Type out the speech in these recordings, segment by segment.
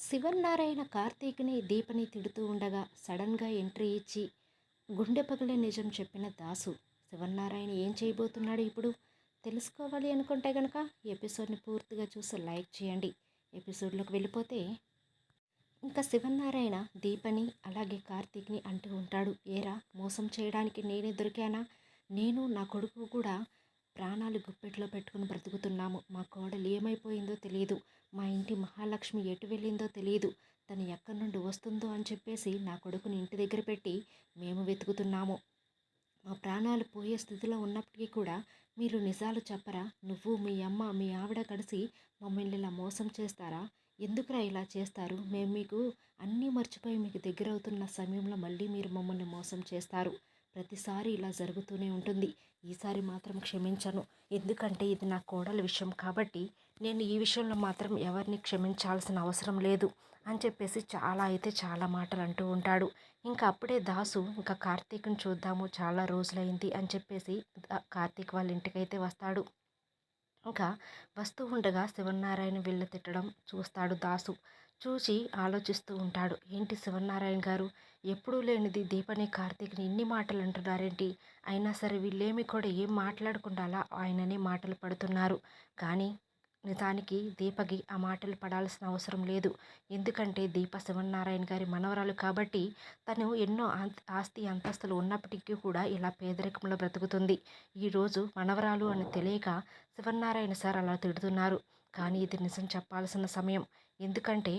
శివన్నారాయణ కార్తీక్ని దీపని తిడుతూ ఉండగా సడన్గా ఎంట్రీ ఇచ్చి గుండె పగిలే నిజం చెప్పిన దాసు శివన్నారాయణ ఏం చేయబోతున్నాడు ఇప్పుడు? తెలుసుకోవాలి అనుకుంటే కనుక ఎపిసోడ్ని పూర్తిగా చూసి లైక్ చేయండి. ఎపిసోడ్లోకి వెళ్ళిపోతే ఇంకా శివన్నారాయణ దీపని అలాగే కార్తీక్ని అంటూ ఉంటాడు. ఏరా మోసం చేయడానికి నేనే దొరికానా? నేను నా కొడుకు కూడా ప్రాణాలు గుప్పెట్లో పెట్టుకుని బ్రతుకుతున్నాము. మా కోడలు ఏమైపోయిందో తెలియదు మా ఇంటి మహాలక్ష్మి ఎటు వెళ్ళిందో తెలియదు తను ఎక్కడి నుండి వస్తుందో అని చెప్పేసి నా కొడుకుని ఇంటి దగ్గర పెట్టి మేము వెతుకుతున్నాము. మా ప్రాణాలు పోయే స్థితిలో ఉన్నప్పటికీ కూడా మీరు నిజాలు చెప్పరా? నువ్వు మీ అమ్మ మీ ఆవిడ కలిసి మమ్మల్ని ఇలా మోసం చేస్తారా? ఎందుకురా ఇలా చేస్తారు? మేము మీకు అన్నీ మర్చిపోయి మీకు దగ్గర అవుతున్న సమయంలో మళ్ళీ మీరు మమ్మల్ని మోసం చేస్తారు. ప్రతిసారి ఇలా జరుగుతూనే ఉంటుంది. ఈసారి మాత్రం క్షమించను. ఎందుకంటే ఇది నా కోడల విషయం కాబట్టి నేను ఈ విషయంలో మాత్రం ఎవరిని క్షమించాల్సిన అవసరం లేదు అని చెప్పేసి చాలా అయితే చాలా మాటలు అంటూ ఉంటాడు. ఇంకా అప్పుడే దాసు ఇంకా కార్తీక్ని చూద్దాము చాలా రోజులైంది అని చెప్పేసి కార్తీక్ వాళ్ళ ఇంటికైతే వస్తాడు. ఇంకా వస్తూ ఉండగా శివనారాయణ వీళ్ళ తిట్టడం చూస్తాడు దాసు. చూసి ఆలోచిస్తూ ఉంటాడు. ఏంటి శివనారాయణ గారు? ఎప్పుడూ లేనిది దీపని కార్తీక్ని ఇన్ని మాటలు అంటున్నారేంటి? అయినా సరే వీళ్ళేమి కూడా ఏం మాట్లాడకుండా అలా ఆయననే మాటలు పడుతున్నారు. కానీ నిజానికి దీపకి ఆ మాటలు పడాల్సిన అవసరం లేదు. ఎందుకంటే దీప శివనారాయణ గారి మనవరాలు కాబట్టి తను ఎన్నో ఆస్తి అంతస్తులు ఉన్నప్పటికీ కూడా ఇలా పేదరికంలో బ్రతుకుతుంది. ఈరోజు మనవరాలు అని తెలియక శివనారాయణ సార్ అలా తిడుతున్నారు. కానీ ఇది నిజం చెప్పాల్సిన సమయం. ఎందుకంటే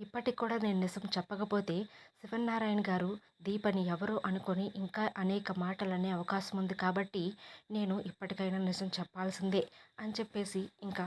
ఇప్పటికి కూడా నేను నిజం చెప్పకపోతే శివనారాయణ గారు దీపని ఎవరో అనుకొని ఇంకా అనేక మాటలు అనే అవకాశం ఉంది కాబట్టి నేను ఇప్పటికైనా నిజం చెప్పాల్సిందే అని చెప్పేసి ఇంకా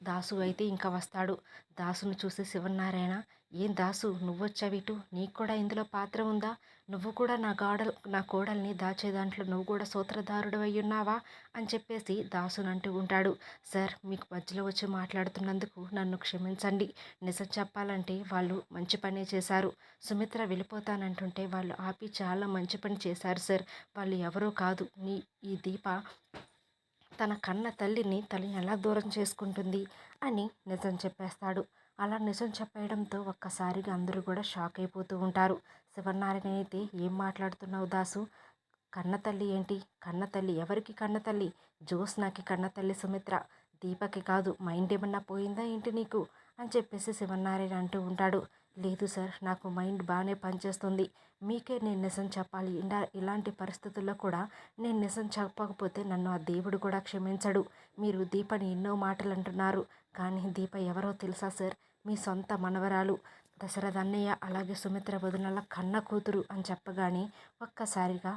దాసు అయితే ఇంకా వస్తాడు. దాసును చూసి శివనారాయణ ఏం దాసు? నువ్వొచ్చావిటు నీకు కూడా ఇందులో పాత్ర ఉందా? నువ్వు కూడా నా గాడల్ నా కోడల్ని దాచే దాంట్లో నువ్వు కూడా సూత్రధారుడు ఉన్నావా అని చెప్పేసి దాసును అంటూ ఉంటాడు. సార్ మీకు మధ్యలో వచ్చి మాట్లాడుతున్నందుకు నన్ను క్షమించండి. నిజం చెప్పాలంటే వాళ్ళు మంచి పనే చేశారు. సుమిత్ర వెళ్ళిపోతానంటుంటే వాళ్ళు ఆపి చాలా మంచి పని చేశారు సార్. వాళ్ళు ఎవరో కాదు. నీ ఈ దీప తన కన్న తల్లిని తల్లిని ఎలా దూరం చేసుకుంటుంది? అని నిజం చెప్పేస్తాడు. అలా నిజం చెప్పేయడంతో ఒక్కసారిగా అందరూ కూడా షాక్ అయిపోతూ ఉంటారు. శివనారాయణ అయితే ఏం మాట్లాడుతున్నావు దాసు? కన్న తల్లి ఏంటి? కన్న తల్లి ఎవరికి కన్న తల్లి? జ్యోత్స్నాకి కన్నతల్లి సుమిత్ర. దీపకి కాదు మైండ్ ఏమన్నా పోయిందా ఏంటి నీకు? అని చెప్పేసి శివనారాయణ అంటూ ఉంటాడు. లేదు సార్ నాకు మైండ్ బాగానే పనిచేస్తుంది. మీకే నేను నిజం చెప్పాలి. ఇలా ఇలాంటి పరిస్థితుల్లో కూడా నేను నిజం చెప్పకపోతే నన్ను ఆ దేవుడు కూడా క్షమించడు. మీరు దీపని ఎన్నో మాటలు అంటున్నారు. కానీ దీప ఎవరో తెలుసా సార్? మీ సొంత మనవరాలు. దశరథ అన్నయ్య అలాగే సుమిత్ర వదినల కన్న కూతురు అని చెప్పగానే ఒక్కసారిగా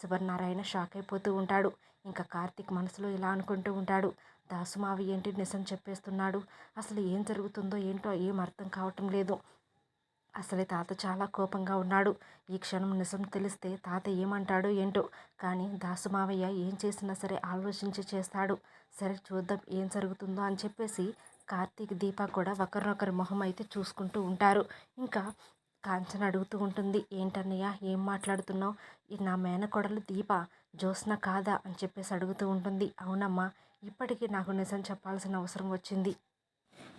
శివనారాయణ షాక్ అయిపోతూ ఉంటాడు. ఇంకా కార్తీక్ మనసులో ఇలా అనుకుంటూ ఉంటాడు. దాసుమావి ఏంటి నిజం చెప్పేస్తున్నాడు? అసలు ఏం జరుగుతుందో ఏంటో ఏం అర్థం కావటం లేదు. అసలే తాత చాలా కోపంగా ఉన్నాడు. ఈ క్షణం నిజం తెలిస్తే తాత ఏమంటాడో ఏంటో. కానీ దాసుమావయ్య ఏం చేసినా సరే ఆలోచించి చేస్తాడు. సరే చూద్దాం ఏం జరుగుతుందో అని చెప్పేసి కార్తీక్ దీప కూడా ఒకరినొకరి మొహం అయితే చూసుకుంటూ ఉంటారు. ఇంకా కాంచన అడుగుతూ ఉంటుంది ఏంటన్నయ్య ఏం మాట్లాడుతున్నావు? ఈ నా మేనకోడలు దీప జ్యోత్స్న కాదా? అని చెప్పేసి అడుగుతూ ఉంటుంది. అవునమ్మా ఇప్పటికీ నాకు నిజం చెప్పాల్సిన అవసరం వచ్చింది.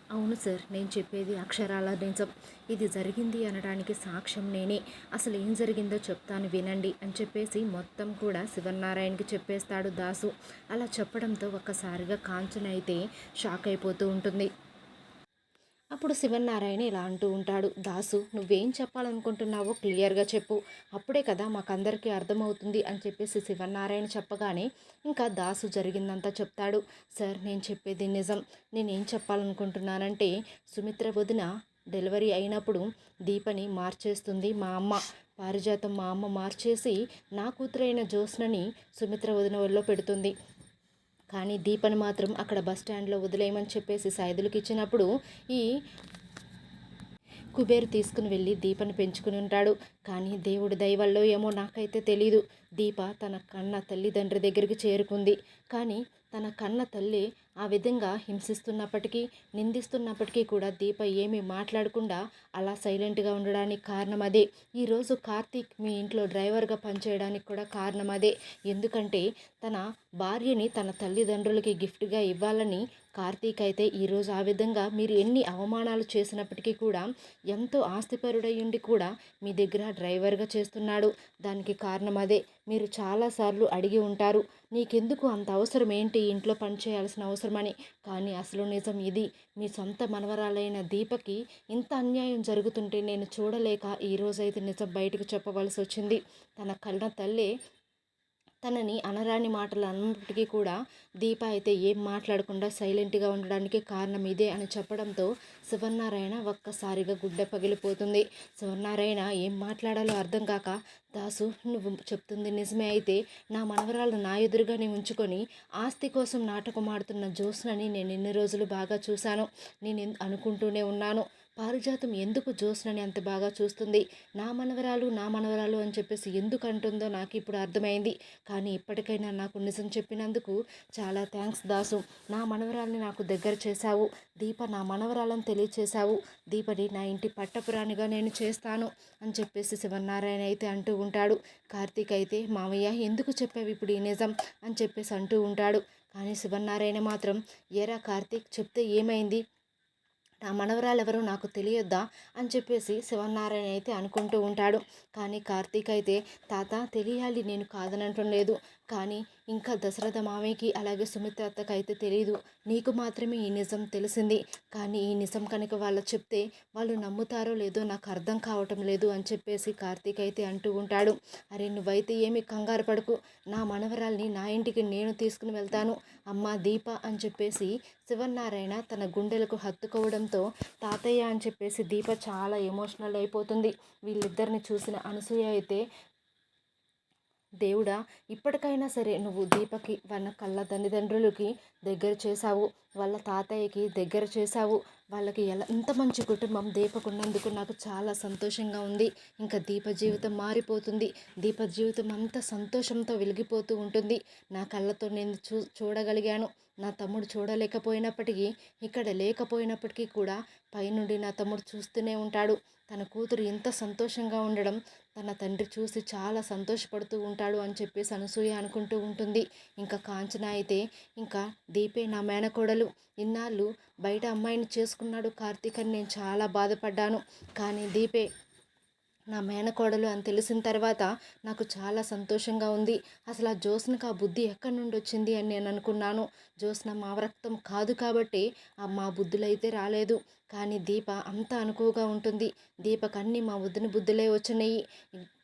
అవును సార్ నేను చెప్పేది అక్షరాల నిజం ఇది జరిగింది అనడానికి సాక్ష్యం నేనే. అసలు ఏం జరిగిందో చెప్తాను వినండి అని చెప్పేసి మొత్తం కూడా శివనారాయణకి చెప్పేస్తాడు దాసు. అలా చెప్పడంతో ఒక్కసారిగా కాంచన అయితే షాక్ అయిపోతూ ఉంటుంది. అప్పుడు శివనారాయణ ఇలా అంటూ ఉంటాడు దాసు నువ్వేం చెప్పాలనుకుంటున్నావో క్లియర్గా చెప్పు. అప్పుడే కదా మాకందరికీ అర్థమవుతుంది అని చెప్పేసి శివనారాయణ చెప్పగానే ఇంకా దాసు జరిగిందంతా చెప్తాడు. సార్ నేను చెప్పేది నిజం. నేనేం చెప్పాలనుకుంటున్నానంటే సుమిత్ర వదిన డెలివరీ అయినప్పుడు దీపని మార్చేస్తుంది మా అమ్మ. పారిజాతం మా అమ్మ మార్చేసి నా కూతురైన జ్యోత్స్నని సుమిత్ర వదిన వల్ల పెడుతుంది. కానీ దీపని మాత్రం అక్కడ బస్ స్టాండ్లో వదిలేయమని చెప్పేసి సైదులకు ఇచ్చినప్పుడు ఈ కుబేరు తీసుకుని వెళ్ళి దీపను పెంచుకుని ఉంటాడు. కానీ దేవుడి దయవల్లో ఏమో నాకైతే తెలీదు. దీప తన కన్న తల్లిదండ్రి దగ్గరికి చేరుకుంది. కానీ తన కన్న తల్లి ఆ విధంగా హింసిస్తున్నప్పటికీ నిందిస్తున్నప్పటికీ కూడా దీప ఏమీ మాట్లాడకుండా అలా సైలెంట్గా ఉండడానికి కారణం అదే. ఈరోజు కార్తీక్ మీ ఇంట్లో డ్రైవర్గా పనిచేయడానికి కూడా కారణం అదే. ఎందుకంటే తన భార్యని తన తల్లిదండ్రులకి గిఫ్ట్గా ఇవ్వాలని కార్తీక్ అయితే ఈరోజు ఆ విధంగా మీరు ఎన్ని అవమానాలు చేసినప్పటికీ కూడా ఎంతో ఆస్తిపరుడై ఉండి కూడా మీ దగ్గర డ్రైవర్గా చేస్తున్నాడు. దానికి కారణం అదే. మీరు చాలాసార్లు అడిగి ఉంటారు. నీకెందుకు అంత అవసరం? ఏంటి ఇంట్లో పని చేయాల్సిన అవసరమని? కానీ అసలు నిజం ఇది. మీ సొంత మనవరాలైన దీపకి ఇంత అన్యాయం జరుగుతుంటే నేను చూడలేక ఈరోజైతే నిజం బయటకు చెప్పవలసి వచ్చింది తన కళ్ళ తల్లే తనని అనరాని మాటలు అన్నప్పటికీ కూడా దీప అయితే ఏం మాట్లాడకుండా సైలెంట్గా ఉండడానికి కారణం ఇదే అని చెప్పడంతో శివనారాయణ ఒక్కసారిగా గుడ్డ పగిలిపోతుంది. శివనారాయణ ఏం మాట్లాడాలో అర్థం కాక దాసు నువ్వు చెప్తుంది నిజమే అయితే నా మనవరాలు నా ఎదురుగానే ఉంచుకొని ఆస్తి కోసం నాటకం ఆడుతున్న జ్యోత్స్నని నేను ఎన్ని రోజులు బాగా చూశాను. నేను అనుకుంటూనే ఉన్నాను. పారిజాతం ఎందుకు జ్యోత్స్నని అంత బాగా చూస్తుంది? నా మనవరాలు నా మనవరాలు అని చెప్పేసి ఎందుకు అంటుందో నాకు ఇప్పుడు అర్థమైంది. కానీ ఇప్పటికైనా నాకు నిజం చెప్పినందుకు చాలా థ్యాంక్స్ దాసు. నా మనవరాల్ని నాకు దగ్గర చేశావు. దీప నా మనవరాలను తెలియచేశావు. దీపని నా ఇంటి పట్టపురాణిగా నేను చేస్తాను అని చెప్పేసి శివనారాయణ అయితే అంటూ ఉంటాడు. కార్తీక్ అయితే మామయ్య ఎందుకు చెప్పావు ఇప్పుడు ఈ నిజం? అని చెప్పేసి అంటూ ఉంటాడు. కానీ శివనారాయణ మాత్రం ఎరా కార్తీక్ చెప్తే ఏమైంది? నా మనవరాలు ఎవరో నాకు తెలియొద్దా? అని చెప్పేసి శివనారాయణ అయితే అనుకుంటూ ఉంటాడు. కానీ కార్తీక్ అయితే తాత తెలియాలి నేను కాదనటం లేదు. కానీ ఇంకా దశరథ మామయ్యకి అలాగే సుమిత్ర అత్తకు అయితే తెలియదు నీకు మాత్రమే ఈ నిజం తెలిసింది. కానీ ఈ నిజం కనుక వాళ్ళు చెప్తే వాళ్ళు నమ్ముతారో లేదో నాకు అర్థం కావటం లేదు అని చెప్పేసి కార్తీక్ అయితే అంటూ ఉంటాడు. అరే నువ్వైతే ఏమి కంగారు పడుకు. నా మనవరాల్ని నా ఇంటికి నేను తీసుకుని వెళ్తాను. అమ్మ దీప అని చెప్పేసి శివనారాయణ తన గుండెలకు హత్తుకోవడంతో తాతయ్య అని చెప్పేసి దీప చాలా ఎమోషనల్ అయిపోతుంది. వీళ్ళిద్దరిని చూసిన అనసూయ అయితే దేవుడా ఇప్పటికైనా సరే నువ్వు దీపకి వాళ్ళ కళ్ళ తల్లిదండ్రులకి దగ్గర చేశావు వాళ్ళ తాతయ్యకి దగ్గర చేశావు వాళ్ళకి ఎలా ఎంత మంచి కుటుంబం దీపకున్నందుకు నాకు చాలా సంతోషంగా ఉంది. ఇంకా దీప జీవితం మారిపోతుంది. దీప జీవితం అంత సంతోషంతో వెలిగిపోతూ ఉంటుంది. నా కళ్ళతో నేను చూ చూడగలిగాను. నా తమ్ముడు చూడలేకపోయినప్పటికీ ఇక్కడ లేకపోయినప్పటికీ కూడా పైనుండి నా తమ్ముడు చూస్తూనే ఉంటాడు. తన కూతురు ఇంత సంతోషంగా ఉండడం తన తండ్రి చూసి చాలా సంతోషపడుతూ ఉంటాడు అని చెప్పేసి అనసూయ అనుకుంటూ ఉంటుంది. ఇంకా కాంచన అయితే ఇంకా దీపే నా మేనకోడలు. ఇన్నాళ్ళు బయట అమ్మాయిని చేసుకున్నాడు కార్తీక్ అని నేను చాలా బాధపడ్డాను. కానీ దీపే నా మేనకోడలు అని తెలిసిన తర్వాత నాకు చాలా సంతోషంగా ఉంది. అసలు ఆ జ్యోత్స్నకు ఆ బుద్ధి ఎక్కడి నుండి వచ్చింది అని నేను అనుకున్నాను. జ్యోత్స్న మా రక్తం కాదు కాబట్టి ఆ మా బుద్ధులు అయితే రాలేదు. కానీ దీప అంత అనుకువగా ఉంటుంది. దీపకన్నీ మా వద్దని బుద్ధులే వచ్చినాయి.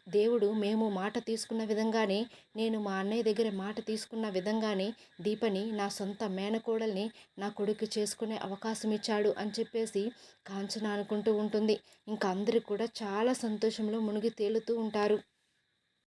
దేవుడు మేము మాట తీసుకున్న విధంగానే నేను మా అన్నయ్య దగ్గర మాట తీసుకున్న విధంగానే దీపని నా సొంత మేనకోడల్ని నా కొడుకు చేసుకునే అవకాశం ఇచ్చాడు అని చెప్పేసి కాంచన అనుకుంటూ ఉంటుంది. ఇంకా అందరూ కూడా చాలా సంతోషంలో మునిగి తేలుతూ ఉంటారు.